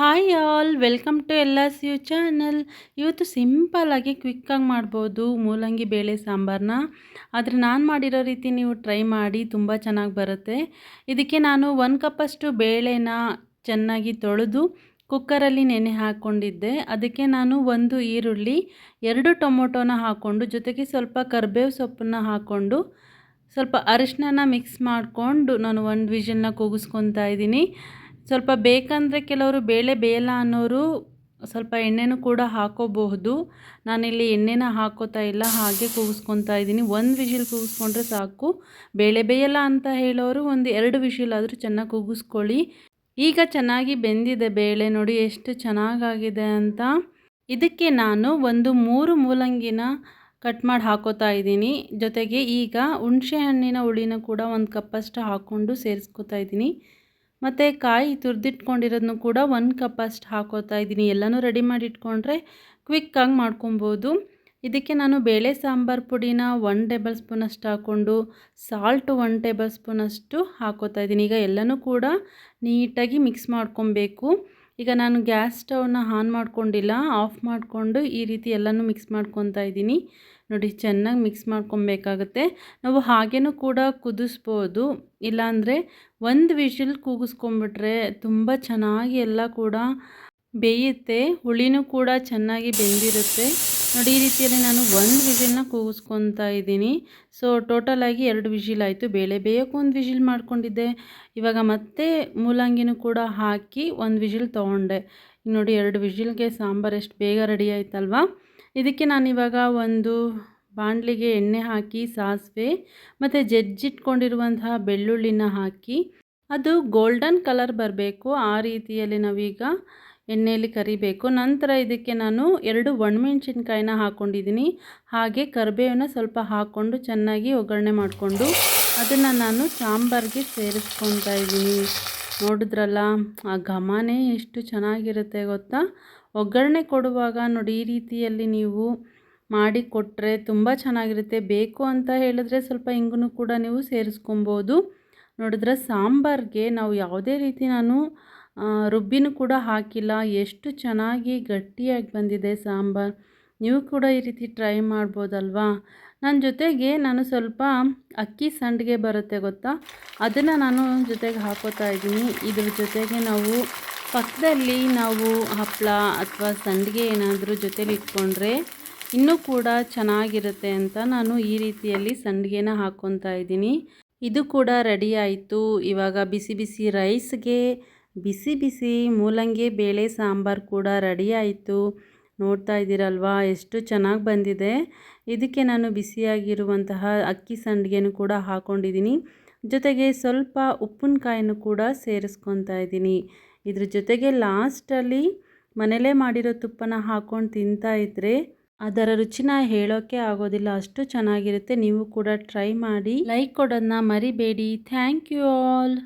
Hi all welcome to ಎಲ್ಲ ಯು channel ಇವತ್ತು ಸಿಂಪಲ್ಲಾಗಿ ಕ್ವಿಕ್ಕಾಗಿ ಮಾಡ್ಬೋದು, ಮೂಲಂಗಿ ಬೇಳೆ ಸಾಂಬಾರನ್ನ ಆದರೆ ನಾನು ಮಾಡಿರೋ ರೀತಿ ನೀವು ಟ್ರೈ ಮಾಡಿ ತುಂಬ ಚೆನ್ನಾಗಿ ಬರುತ್ತೆ. ಇದಕ್ಕೆ ನಾನು ಒಂದು ಕಪ್ಪಷ್ಟು ಬೇಳೆನ ಚೆನ್ನಾಗಿ ತೊಳೆದು ಕುಕ್ಕರಲ್ಲಿ ನೆನೆ ಹಾಕ್ಕೊಂಡಿದ್ದೆ ಅದಕ್ಕೆ ನಾನು ಒಂದು ಈರುಳ್ಳಿ, ಎರಡು ಟೊಮೊಟೊನ ಹಾಕ್ಕೊಂಡು ಜೊತೆಗೆ ಸ್ವಲ್ಪ ಕರ್ಬೇವು ಸೊಪ್ಪನ್ನ ಹಾಕ್ಕೊಂಡು ಸ್ವಲ್ಪ ಅರಿಶಿನ ಮಿಕ್ಸ್ ಮಾಡಿಕೊಂಡು ನಾನು ಒಂದು ವಿಷನ್ನ ಕೂಗಿಸ್ಕೊತಾ ಇದ್ದೀನಿ. ಸ್ವಲ್ಪ ಬೇಕಂದರೆ ಕೆಲವರು ಬೇಳೆ ಬೇಯಲ್ಲ ಅನ್ನೋರು ಸ್ವಲ್ಪ ಎಣ್ಣೆನೂ ಕೂಡ ಹಾಕೋಬಹುದು. ನಾನಿಲ್ಲಿ ಎಣ್ಣೆನ ಹಾಕೋತಾ ಇಲ್ಲ, ಹಾಗೆ ಕೂಗಿಸ್ಕೊತಾ ಇದ್ದೀನಿ. ಒಂದು ವಿಷಿಲ್ ಕೂಗಿಸ್ಕೊಂಡ್ರೆ ಸಾಕು. ಬೇಳೆ ಬೇಯಲ್ಲ ಅಂತ ಹೇಳೋರು ಒಂದು ಎರಡು ವಿಷಿಲ್ ಆದರೂ ಚೆನ್ನಾಗಿ ಕೂಗಿಸ್ಕೊಳ್ಳಿ. ಈಗ ಚೆನ್ನಾಗಿ ಬೆಂದಿದೆ ಬೇಳೆ, ನೋಡಿ ಎಷ್ಟು ಚೆನ್ನಾಗಾಗಿದೆ ಅಂತ. ಇದಕ್ಕೆ ನಾನು ಒಂದು ಮೂರು ಮೂಲಂಗಿನ ಕಟ್ ಮಾಡಿ ಹಾಕೋತಾ ಇದ್ದೀನಿ. ಜೊತೆಗೆ ಈಗ ಹುಣಸೆ ಹಣ್ಣಿನ ಹುಳಿನ ಕೂಡ ಒಂದು ಕಪ್ಪಷ್ಟು ಹಾಕ್ಕೊಂಡು ಸೇರಿಸ್ಕೊತಾ ಇದ್ದೀನಿ. ಮತ್ತು ಕಾಯಿ ತುರಿದಿಟ್ಕೊಂಡಿರೋದನ್ನು ಕೂಡ ಒಂದು ಕಪ್ಪಷ್ಟು ಹಾಕೋತಾ ಇದ್ದೀನಿ. ಎಲ್ಲನೂ ರೆಡಿ ಮಾಡಿ ಇಟ್ಕೊಂಡ್ರೆ ಕ್ವಿಕ್ಕಾಗಿ ಮಾಡ್ಕೊಬೋದು. ಇದಕ್ಕೆ ನಾನು ಬೇಳೆ ಸಾಂಬಾರು ಪುಡಿನ ಒನ್ ಟೇಬಲ್ ಸ್ಪೂನಷ್ಟು ಹಾಕ್ಕೊಂಡು ಸಾಲ್ಟು ಒನ್ ಟೇಬಲ್ ಸ್ಪೂನಷ್ಟು ಹಾಕೋತಾ ಇದ್ದೀನಿ. ಈಗ ಎಲ್ಲನೂ ಕೂಡ ನೀಟಾಗಿ ಮಿಕ್ಸ್ ಮಾಡ್ಕೊಬೇಕು. ಈಗ ನಾನು ಗ್ಯಾಸ್ ಸ್ಟವ್ನ ಆನ್ ಮಾಡ್ಕೊಂಡಿಲ್ಲ ಆಫ್ ಮಾಡಿಕೊಂಡು ಈ ರೀತಿ ಎಲ್ಲನೂ ಮಿಕ್ಸ್ ಮಾಡ್ಕೊತಾ ಇದ್ದೀನಿ. ನೋಡಿ ಚೆನ್ನಾಗಿ ಮಿಕ್ಸ್ ಮಾಡ್ಕೊಬೇಕಾಗತ್ತೆ. ನಾವು ಹಾಗೇನೂ ಕೂಡ ಕುದಿಸ್ಬೋದು. ಇಲ್ಲಾಂದರೆ ಒಂದು ವಿಷಲ್ ಕೂಗಿಸ್ಕೊಂಬಿಟ್ರೆ ತುಂಬ ಚೆನ್ನಾಗಿ ಎಲ್ಲ ಕೂಡ ಬೇಯುತ್ತೆ. ಹುಳಿನೂ ಕೂಡ ಚೆನ್ನಾಗಿ ಬೆಂದಿರುತ್ತೆ. ನೋಡಿ, ಈ ರೀತಿಯಲ್ಲಿ ನಾನು ಒಂದು ವಿಷಿಲ್ನ ಕೂಗಿಸ್ಕೊತಾ ಇದ್ದೀನಿ. ಸೊ ಟೋಟಲಾಗಿ ಎರಡು ವಿಷಿಲ್ ಆಯಿತು. ಬೇಳೆ ಬೇಯೋಕ್ಕೂ ಒಂದು ವಿಷಿಲ್ ಮಾಡ್ಕೊಂಡಿದ್ದೆ. ಇವಾಗ ಮತ್ತೆ ಮೂಲಂಗಿನೂ ಕೂಡ ಹಾಕಿ ಒಂದು ವಿಷಿಲ್ ತೊಗೊಂಡೆ. ನೋಡಿ, ಎರಡು ವಿಷಿಲ್ಗೆ ಸಾಂಬಾರು ಎಷ್ಟು ಬೇಗ ರೆಡಿ ಆಯ್ತಲ್ವಾ? ಇದಕ್ಕೆ ನಾನಿವಾಗ ಒಂದು ಬಾಣಲಿಗೆ ಎಣ್ಣೆ ಹಾಕಿ, ಸಾಸಿವೆ ಮತ್ತು ಜಜ್ಜಿಟ್ಕೊಂಡಿರುವಂತಹ ಬೆಳ್ಳುಳ್ಳಿನ ಹಾಕಿ, ಅದು ಗೋಲ್ಡನ್ ಕಲರ್ ಬರಬೇಕು. ಆ ರೀತಿಯಲ್ಲಿ ನಾವೀಗ ಎಣ್ಣೆಯಲ್ಲಿ ಕರಿಬೇಕು. ನಂತರ ಇದಕ್ಕೆ ನಾನು ಎರಡು ಒಣಮೆಣಸಿನ್ಕಾಯಿನ ಹಾಕ್ಕೊಂಡಿದ್ದೀನಿ ಹಾಗೆ ಕರಿಬೇವನ್ನ ಸ್ವಲ್ಪ ಹಾಕ್ಕೊಂಡು ಚೆನ್ನಾಗಿ ಒಗ್ಗರಣೆ ಮಾಡಿಕೊಂಡು ಅದನ್ನು ನಾನು ಸಾಂಬಾರಿಗೆ ಸೇರಿಸ್ಕೊತಾ ಇದ್ದೀನಿ. ನೋಡಿದ್ರಲ್ಲ, ಆ ಘಮನೇ ಎಷ್ಟು ಚೆನ್ನಾಗಿರುತ್ತೆ ಗೊತ್ತಾ? ಒಗ್ಗರಣೆ ಕೊಡುವಾಗ ನೋಡಿ ಈ ರೀತಿಯಲ್ಲಿ ನೀವು ಮಾಡಿ ಕೊಟ್ಟರೆ ತುಂಬ ಚೆನ್ನಾಗಿರುತ್ತೆ. ಬೇಕು ಅಂತ ಹೇಳಿದ್ರೆ ಸ್ವಲ್ಪ ಹಿಂಗೂ ಕೂಡ ನೀವು ಸೇರಿಸ್ಕೊಬೋದು. ನೋಡಿದ್ರೆ ಸಾಂಬಾರಿಗೆ ನಾವು ಯಾವುದೇ ರೀತಿ ನಾನು ರುಬ್ಬಿನೂ ಕೂಡ ಹಾಕಿಲ್ಲ. ಎಷ್ಟು ಚೆನ್ನಾಗಿ ಗಟ್ಟಿಯಾಗಿ ಬಂದಿದೆ ಸಾಂಬಾರು. ನೀವು ಕೂಡ ಈ ರೀತಿ ಟ್ರೈ ಮಾಡ್ಬೋದಲ್ವಾ? ನನ್ನ ಜೊತೆಗೆ ನಾನು ಸ್ವಲ್ಪ ಅಕ್ಕಿ ಸಂಡಿಗೆ ಬರುತ್ತೆ ಗೊತ್ತಾ? ಅದನ್ನು ನಾನು ಜೊತೆಗೆ ಹಾಕೋತಾ ಇದ್ದೀನಿ. ಇದ್ರ ಜೊತೆಗೆ ನಾವು ಪಕ್ಕದಲ್ಲಿ ನಾವು ಹಪ್ಪಳ ಅಥವಾ ಸಂಡಿಗೆ ಏನಾದರೂ ಜೊತೇಲಿ ಇಟ್ಕೊಂಡ್ರೆ ಇನ್ನೂ ಕೂಡ ಚೆನ್ನಾಗಿರುತ್ತೆ ಅಂತ ನಾನು ಈ ರೀತಿಯಲ್ಲಿ ಸಂಡಿಗೆನ ಹಾಕ್ಕೊತಾ ಇದ್ದೀನಿ. ಇದು ಕೂಡ ರೆಡಿ ಆಯಿತು. ಇವಾಗ ಬಿಸಿ ಬಿಸಿ ರೈಸ್ಗೆ ಬಿಸಿ ಬಿಸಿ ಮೂಲಂಗಿ, ಬೇಳೆ, ಸಾಂಬಾರು ಕೂಡ ರೆಡಿ ಆಯಿತು. ನೋಡ್ತಾ ಇದ್ದೀರಲ್ವಾ? ಎಷ್ಟು ಚೆನ್ನಾಗಿ ಬಂದಿದೆ. ಇದಕ್ಕೆ ನಾನು ಬಿಸಿಯಾಗಿರುವಂತಹ ಅಕ್ಕಿ ಸಂಡಿಗೆನೂ ಕೂಡ ಹಾಕ್ಕೊಂಡಿದ್ದೀನಿ ಜೊತೆಗೆ ಸ್ವಲ್ಪ ಉಪ್ಪಿನಕಾಯನ್ನು ಕೂಡ ಸೇರಿಸ್ಕೊತಾ ಇದ್ದೀನಿ. ಇದ್ರ ಜೊತೆಗೆ ಲಾಸ್ಟಲ್ಲಿ ಮನೇಲೇ ಮಾಡಿರೋ ತುಪ್ಪನ ಹಾಕ್ಕೊಂಡು ತಿಂತಾ ಇದ್ದರೆ ಅದರ ರುಚಿನ ಹೇಳೋಕ್ಕೆ ಆಗೋದಿಲ್ಲ. ಅಷ್ಟು ಚೆನ್ನಾಗಿರುತ್ತೆ. ನೀವು ಕೂಡ ಟ್ರೈ ಮಾಡಿ ಲೈಕ್ ಕೊಡೋದನ್ನ ಮರಿಬೇಡಿ. Thank you all.